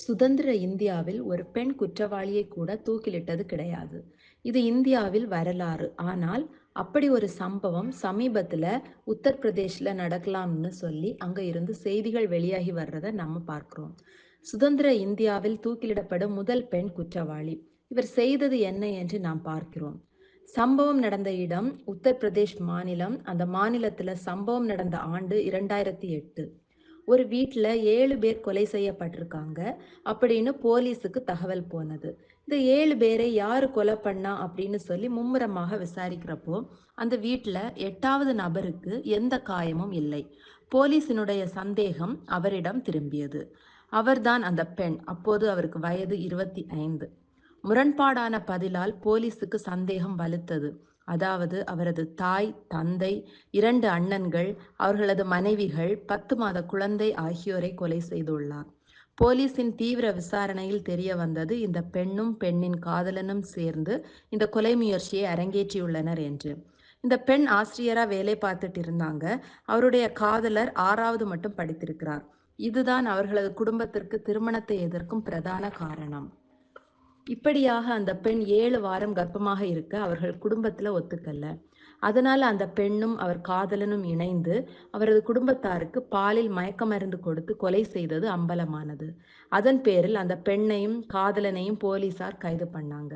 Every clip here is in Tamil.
சுதந்திர இந்தியாவில் ஒரு பெண் குற்றவாளியை கூட தூக்கிலிட்டது கிடையாது. இது இந்தியாவில் வரலாறு. ஆனால் அப்படி ஒரு சம்பவம் சமீபத்தில் உத்தரப்பிரதேஷ்ல நடக்கலாம்னு சொல்லி அங்கே இருந்து செய்திகள் வெளியாகி வர்றதை நம்ம பார்க்கிறோம். சுதந்திர இந்தியாவில் தூக்கிலிடப்படும் முதல் பெண் குற்றவாளி. இவர் செய்தது என்ன என்று நாம் பார்க்கிறோம். சம்பவம் நடந்த இடம் உத்தரப்பிரதேஷ் மாநிலம். அந்த மாநிலத்தில் சம்பவம் நடந்த ஆண்டு இரண்டாயிரத்தி எட்டு. ஒரு வீட்டில் ஏழு பேர் கொலை செய்யப்பட்டிருக்காங்க அப்படின்னு போலீஸுக்கு தகவல் போனது. இந்த ஏழு பேரை யார் கொலை பண்ணா அப்படின்னு சொல்லி மும்முரமாக விசாரிக்கிறப்போ அந்த வீட்டில் எட்டாவது நபருக்கு எந்த காயமும் இல்லை. போலீஸினுடைய சந்தேகம் அவரிடம் திரும்பியது. அவர்தான் அந்த பெண். அப்போது அவருக்கு வயது இருபத்தி ஐந்து. முரண்பாடான பதிலால் போலீஸுக்கு சந்தேகம் வலுத்தது. அதாவது அவரது தாய் தந்தை இரண்டு அண்ணன்கள் அவர்களது மனைவிகள் பத்து மாத குழந்தை ஆகியோரை கொலை செய்துள்ளார். போலீசின் தீவிர விசாரணையில் தெரிய வந்தது இந்த பெண்ணும் பெண்ணின் காதலனும் சேர்ந்து இந்த கொலை முயற்சியை அரங்கேற்றியுள்ளனர் என்று. இந்த பெண் ஆசிரியரா வேலை பார்த்துட்டு இருந்தாங்க. அவருடைய காதலர் ஆறாவது மட்டும் படித்திருக்கிறார். இதுதான் அவர்களது குடும்பத்திற்கு திருமணத்தை எதிர்க்கும் பிரதான காரணம். இப்படியாக அந்த பெண் ஏழு வாரம் கர்ப்பமாக இருக்க அவர்கள் குடும்பத்தில் ஒத்துக்கல்ல அதனால் அந்த பெண்ணும் அவர் காதலனும் இணைந்து அவரது குடும்பத்தாருக்கு பாலில் மயக்க மருந்து கொடுத்து கொலை செய்தது அம்பலமானது. அதன் பேரில் அந்த பெண்ணையும் காதலனையும் போலீசார் கைது பண்ணாங்க.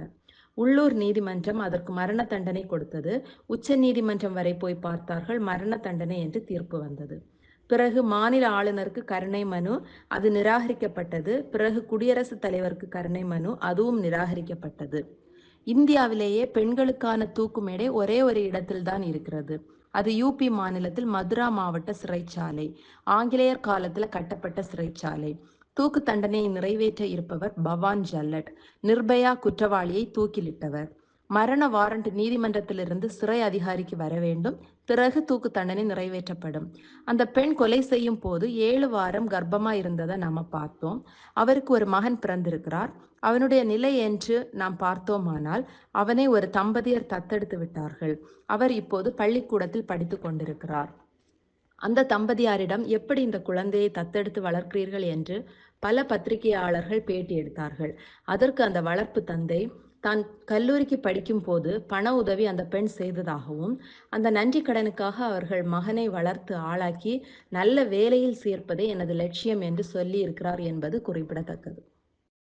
உள்ளூர் நீதிமன்றம் அதற்கு மரண தண்டனை கொடுத்தது. உச்ச நீதிமன்றம் வரை போய் பார்த்தார்கள். மரண தண்டனை என்று தீர்ப்பு வந்தது. பிறகு மாநில ஆளுநருக்கு கருணை மனு அது நிராகரிக்கப்பட்டது. பிறகு குடியரசுத் தலைவருக்கு கருணை மனு அதுவும் நிராகரிக்கப்பட்டது. இந்தியாவிலேயே பெண்களுக்கான தூக்கு மேடை ஒரே ஒரு இடத்தில் தான் இருக்கிறது. அது யூபி மாநிலத்தில் மதுரா மாவட்ட சிறைச்சாலை ஆங்கிலேயர் காலத்தில் கட்டப்பட்ட சிறைச்சாலை. தூக்கு தண்டனையை நிறைவேற்ற இருப்பவர் பவான் ஜல்லட். நிர்பயா குற்றவாளியை தூக்கிலிட்டவர். மரண வாரண்ட் நீதிமன்றத்திலிருந்து சிறை அதிகாரிக்கு வர வேண்டும். பிறகு தூக்கு தண்டனை நிறைவேற்றப்படும். அந்த பெண் கொலை செய்யும் போது ஏழு வாரம் கர்ப்பமா இருந்ததை நாம பார்த்தோம். அவருக்கு ஒரு மகன் பிறந்திருக்கிறார். அவனுடைய நிலை என்று நாம் பார்த்தோமானால் அவனை ஒரு தம்பதியர் தத்தெடுத்து விட்டார்கள். அவர் இப்போது பள்ளிக்கூடத்தில் படித்து கொண்டிருக்கிறார். அந்த தம்பதியாரிடம் எப்படி இந்த குழந்தையை தத்தெடுத்து வளர்க்கிறீர்கள்? என்று பல பத்திரிகையாளர்கள் பேட்டி எடுத்தார்கள். அதற்கு அந்த வளர்ப்பு தந்தை தான் கல்லூரிக்கு படிக்கும் போது பண உதவி அந்த பெண் செய்ததாகவும் அந்த நன்றி கடனுக்காக அவர்கள் மகனை வளர்த்து ஆளாக்கி நல்ல வேலையில் சேர்ப்பதே எனது லட்சியம் என்று சொல்லி இருக்கிறார் என்பது குறிப்பிடத்தக்கது.